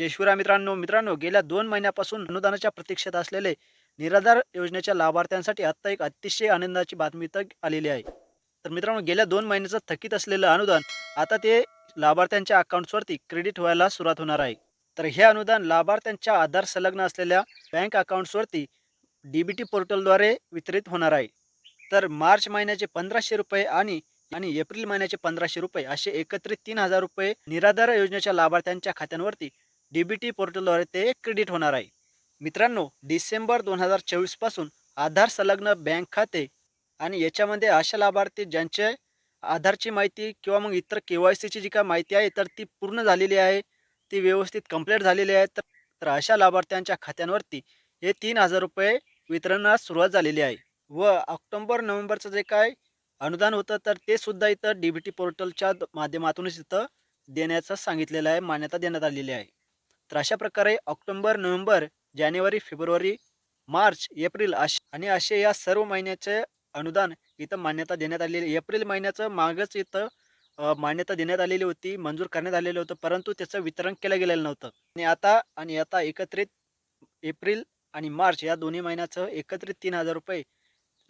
जय शिवराय मित्रांनो मित्रांनो गेल्या दोन महिन्यापासून अनुदानाच्या प्रतीक्षेत असलेले निराधार योजनेच्या लाभार्थ्यांसाठी आत्ता एक अतिशय आनंदाची बातमी तर आलेली आहे. तर मित्रांनो गेल्या दोन महिन्याचं थकीत असलेलं अनुदान आता ते लाभार्थ्यांच्या अकाउंट्सवरती क्रेडिट व्हायला सुरुवात होणार आहे. तर हे अनुदान लाभार्थ्यांच्या आधार संलग्न असलेल्या बँक अकाउंट्सवरती डी बी टी पोर्टलद्वारे वितरित होणार आहे. तर मार्च महिन्याचे पंधराशे रुपये आणि आणि एप्रिल महिन्याचे पंधराशे रुपये असे एकत्रित तीन हजार रुपये निराधार योजनेच्या लाभार्थ्यांच्या खात्यांवरती डी बी टी पोर्टलद्वारे ते क्रेडिट होणार आहे. मित्रांनो डिसेंबर दोन हजार चोवीसपासून आधार संलग्न बँक खाते आणि याच्यामध्ये अशा लाभार्थी ज्यांचे आधारची माहिती किंवा मग इतर के वाय सीची जी काय माहिती आहे तर ती पूर्ण झालेली आहे ती व्यवस्थित कंप्लीट झालेली आहे तर तर अशा लाभार्थ्यांच्या खात्यांवरती हे तीन हजार रुपये वितरणास सुरुवात झालेली आहे. व ऑक्टोंबर नोव्हेंबरचं जे काय अनुदान होतं तर ते सुद्धा इथं डी बी टी पोर्टलच्या माध्यमातूनच इथं देण्याचं सांगितलेलं आहे मान्यता देण्यात आलेली आहे. तर अशा प्रकारे ऑक्टोंबर नोव्हेंबर जानेवारी फेब्रुवारी मार्च एप्रिल असे आणि असे या सर्व महिन्याचे अनुदान इथं मान्यता देण्यात आलेली एप्रिल महिन्याचं मागच इथं मान्यता देण्यात आलेली होती मंजूर करण्यात आलेलं होतं परंतु त्याचं वितरण केलं गेलेलं नव्हतं. आणि आता आणि आता एकत्रित एप्रिल आणि मार्च या दोन्ही महिन्याचं एकत्रित तीन हजार रुपये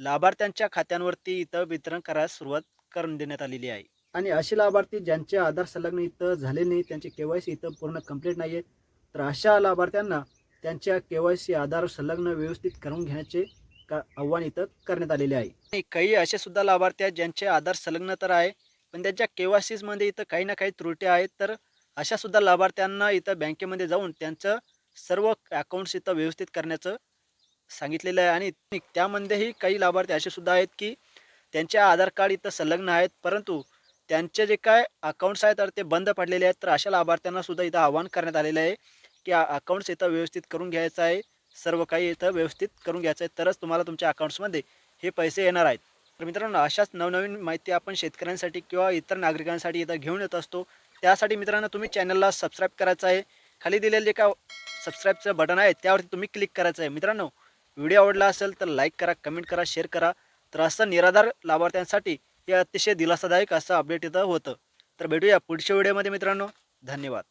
लाभार्थ्यांच्या खात्यांवरती इथं वितरण करायला सुरुवात करून देण्यात आलेली आहे. आणि असे लाभार्थी ज्यांचे आधार संलग्न इथं झाले नाही त्यांचे केवायसी इथं पूर्ण कंप्लीट नाही आहे तर अशा लाभार्थ्यांना त्यांच्या के वाय सी आधार संलग्न व्यवस्थित करून घेण्याचे का आव्हान इथं करण्यात आलेले आहे. आणि काही असे सुद्धा लाभार्थी आहेत ज्यांचे आधार संलग्न तर आहे पण त्यांच्या के वाय सीजमध्ये इथं काही ना काही त्रुटी आहेत तर अशा सुद्धा लाभार्थ्यांना इथं बँकेमध्ये जाऊन त्यांचं सर्व अकाउंट्स इथं व्यवस्थित करण्याचं सांगितलेलं आहे. आणि त्यामध्येही काही लाभार्थी असे सुद्धा आहेत की त्यांचे आधार कार्ड इथं संलग्न आहेत परंतु त्यांचे जे काय अकाउंट्स आहेत तर ते बंद पडलेले आहेत. तर अशा लाभार्थ्यांना सुद्धा इथं आवाहन करण्यात आलेलं आहे की अकाउंट्स इथं व्यवस्थित करून घ्यायचं आहे. सर्व काही इथं व्यवस्थित करून घ्यायचं आहे. तरच तुम्हाला तुमच्या अकाउंट्समध्ये हे पैसे येणार आहेत. तर मित्रांनो अशाच नवनवीन माहिती आपण शेतकऱ्यांसाठी किंवा इतर नागरिकांसाठी इथं घेऊन येत असतो. त्यासाठी मित्रांनो तुम्ही चॅनलला सबस्क्राईब करायचं आहे. खाली दिलेले जे का सबस्क्राईबचं बटन आहे त्यावरती तुम्ही क्लिक करायचं आहे. मित्रांनो व्हिडिओ आवडला असेल तर लाईक करा कमेंट करा शेअर करा. तर असं निराधार लाभार्थ्यांसाठी हे अतिशय दिलासादायक असं अपडेट इथं होतं. तर भेटूया पुढच्या व्हिडिओमध्ये मित्रांनो. धन्यवाद.